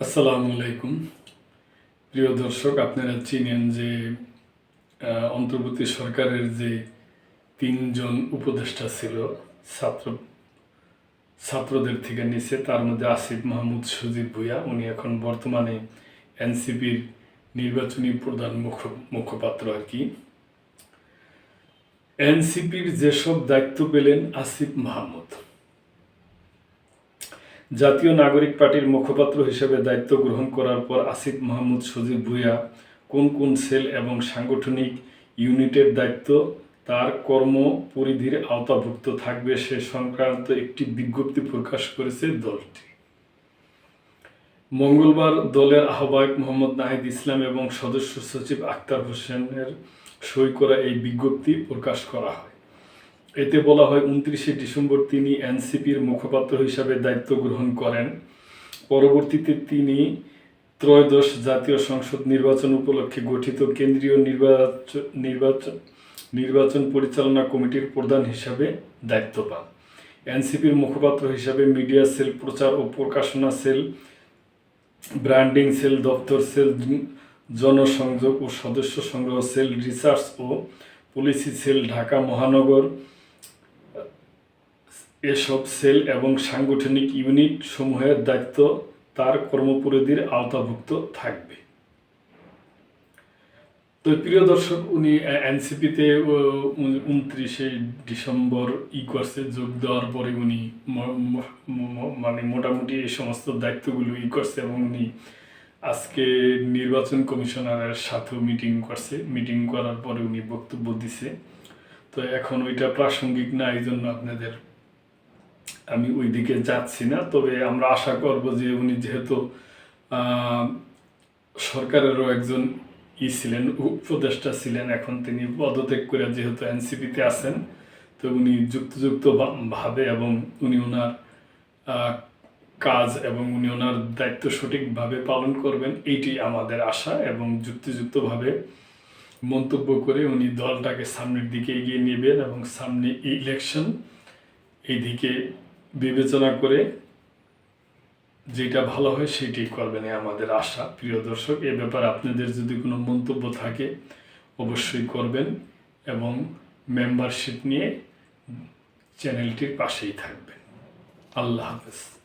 আসসালামু আলাইকুম। প্রিয় দর্শক, আপনারা চিনেন যে অন্তর্বর্তী সরকারের যে তিনজন উপদেষ্টা ছিল, ছাত্র, ছাত্রদের থেকে নিচে, তার মধ্যে আসিফ মাহমুদ সজীব ভুইয়া, উনি এখন বর্তমানে এনসিপির নির্বাচনী প্রধান মুখ, মুখপাত্র আর কি। এনসিপির যেসব দায়িত্ব পেলেন আসিফ মাহমুদ জাতীয় নাগরিক পার্টির মুখপাত্র হিসেবে দায়িত্ব গ্রহণ করার পর আসিফ মাহমুদ, সজীব ভুইয়া কোন কোন সেল এবং সাংগঠনিক ইউনিটের দায়িত্ব, তার কর্ম পরিধির আওতাভুক্ত থাকবে সে সংক্রান্ত একটি বিজ্ঞপ্তি প্রকাশ করেছে দলটি। মঙ্গলবার দলের আহ্বায়ক মোহাম্মদ নাহিদ ইসলাম এবং সদস্য সচিব আক্তার হোসেনের সই করা এই বিজ্ঞপ্তি প্রকাশ করা হয়। এতে বলা হয় উনত্রিশে ডিসেম্বর তিনি এনসিপির মুখপাত্র হিসাবে দায়িত্ব গ্রহণ করেন। পরবর্তীতে তিনি ত্রয়োদশ জাতীয় সংসদ নির্বাচন উপলক্ষে গঠিত কেন্দ্রীয় নির্বাচন নির্বাচন নির্বাচন পরিচালনা কমিটির প্রধান হিসাবে দায়িত্ব পান। এনসিপির মুখপাত্র হিসাবে মিডিয়া সেল প্রচার ও প্রকাশনা সেল, ব্র্যান্ডিং সেল, দপ্তর সেল, জনসংযোগ ও সদস্য সংগ্রহ সেল, রিসার্চ ও পলিসি সেল, ঢাকা মহানগর এসব সেল এবং সাংগঠনিক ইউনিট সমূহের দায়িত্ব তার কর্মপরিধির আওতাভুক্ত থাকবে। তো প্রিয় দর্শক, উনি এনসিপিতে উনত্রিশে ডিসেম্বর ই করছে, যোগ দেওয়ার পরে উনি মানে মোটামুটি এই সমস্ত দায়িত্বগুলো ই করছে এবং উনি আজকে নির্বাচন কমিশনারের সাথেও মিটিং করছে। মিটিং করার পরে উনি বক্তব্য দিছে। তো এখন ওইটা প্রাসঙ্গিক না এই জন্য আপনাদের আমি ওই দিকে যাচ্ছি না, তবে আমরা আশা করব যে উনি যেহেতু সরকারেরও একজন ই ছিলেন উপদেষ্টা ছিলেন, এখন তিনি পদত্যাগ করে যেহেতু এনসিপিতে আছেন, তো উনি যুক্তিযুক্ত ভাবে এবং উনি ওনার কাজ এবং উনি ওনার দায়িত্ব সঠিকভাবে পালন করবেন, এইটি আমাদের আশা এবং যুক্তিযুক্তভাবে মন্তব্য করে উনি দলটাকে সামনের দিকে এগিয়ে নেবেন এবং সামনে ইলেকশন এই দিকে বিবেচনা করে যেটা ভালো হয় সেটি করবেন এই আমাদের আশা। প্রিয় দর্শক, এ ব্যাপারে আপনাদের যদি কোনো মন্তব্য থাকে, অবশ্যই করবেন এবং মেম্বারশিপ নিয়ে চ্যানেলটির পাশেই থাকবেন। আল্লাহ হাফেজ।